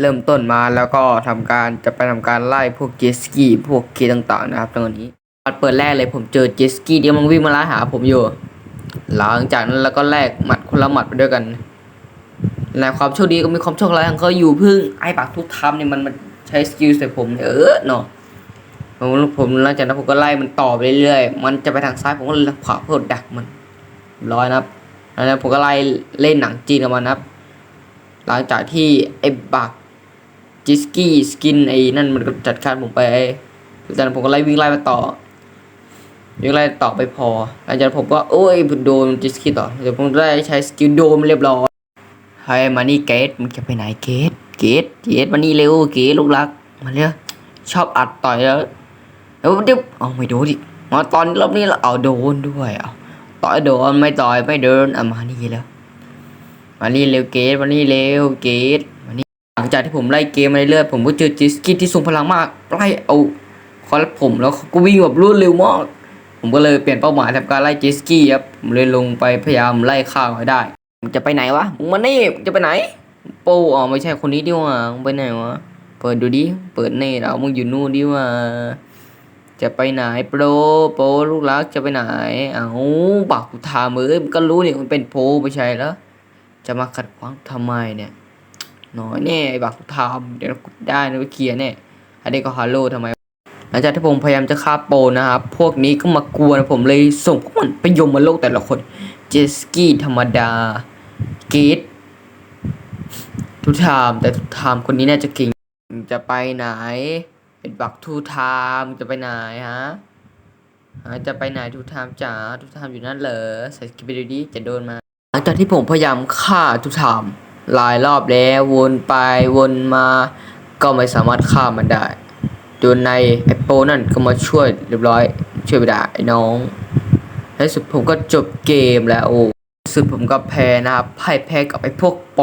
เริ่มต้นมาแล้วก็ทำการจะไปทำการไล่พวกเจสกี้พวกเคต่างๆนะครับตรงนี้ตอนเปิดแรกเลยผมเจอเจสกี้ที่มันวิ่งมาไล่หาผมอยู่ หลังจากนั้นแล้วก็แลกหมัดคนละหมัดไปด้วยกันในความโชคดีก็มีความโชคร้ายของเขาอยู่พึ่งไอ้ปากทุกทำเนี่ยมันมันใช้สกิลใส่ผมเนี่ยเออเนาะผมผมหลังจากนั้นผมก็ไล่มันต่อไปเรื่อยๆ มันจะไปทางซ้ายผมก็เลยขวาเพื่อดักมันร้อยนะครับแล้วผมก็ไล่เล่นหนังจีนกับมันนะครับ หลังจากที่ไอ้บัก จิสกี้สกินไอ้นั่นมันก็จัดการผมไปหลังจากนั้นผมก็ไล่วิ่งไล่มาต่อวิ่งไล่ต่อไปพอหลังจากผมก็โอ้ยโดนจิสกี้ต่อเดี๋ยวผมได้ใช้สกิลโดมเรียบร้อยเฮ้ยมานี่เกตมึงจะไปไหนเกตเกตเกตมานี่เร็วเกตลูกรักมาเร็วชอบอัดต่อยแล้วแล้วเดี๋ยวเอาไม่โดนดิมาตอนรอบนี้เราเอาโดนด้วยเอาต่อยโดนไม่ต่อยไม่เดินอะมานี่แล้วมานี่เร็วเกตมานี่เร็วเกต จากที่ผมไล่เกมมาเรื่อยๆผมก็เจอจิสกี้ที่ทรงพลังมากไล่เอาคอร์ผมแล้วเขาก็วิ่งแบบรวดเร็วมากผมก็เลยเปลี่ยนเป้าหมายทำการไล่จิสกี้ครับผมเลยลงไปพยายามไล่ฆ่าเขาให้ได้มึงจะไปไหนวะมึงมานี่มึงจะไปไหน โป้อ๋อไม่ใช่คนนี้ดิว่ามึงไปไหนวะเปิดดูดิเปิดเน่เรามึงอยู่นู่นดิว่าจะไปไหนโปรโปรลูกรักจะไปไหน เอ้าบักกูถามเอ้ยมึงก็รู้นี่มันเป็นโปรไม่ใช่เหรอจะมาขัดขวางทำไมเนี่ย น้อยแน่ไอ้บักทำเดี๋ยวกูได้นะไปเคลียร์แน่อันนี้ก็ฮัลโหลทำไม หลังจากที่ผมพยายามจะฆ่าโปนะครับ พวกนี้ก็มากวนผมเลยส่งพวกมันไปยมมาโลกแต่ละคน เจสกี้ธรรมดา เกตทุทามแต่ทุทามคนนี้น่าจะเก่งจะไปไหนไอ้บักทูทามจะไปไหนฮะจะไปไหนทุทามจ๋าทุทามอยู่นั่นเหรอใส่สกิปไปดูดิจะโดนมา หลังจากที่ผมพยายามฆ่าทุทาม หลายรอบแล้ววนไปวนมา ก็ไม่สามารถฆ่ามันได้จนในไอโปนั่นก็มาช่วยเรียบร้อย ช่วยไปได้ไอ้น้องในสุดผมก็จบเกมแล้วโอ้สุดผมก็แพ้นะครับพ่ายแพ้กับไอ้พวกโป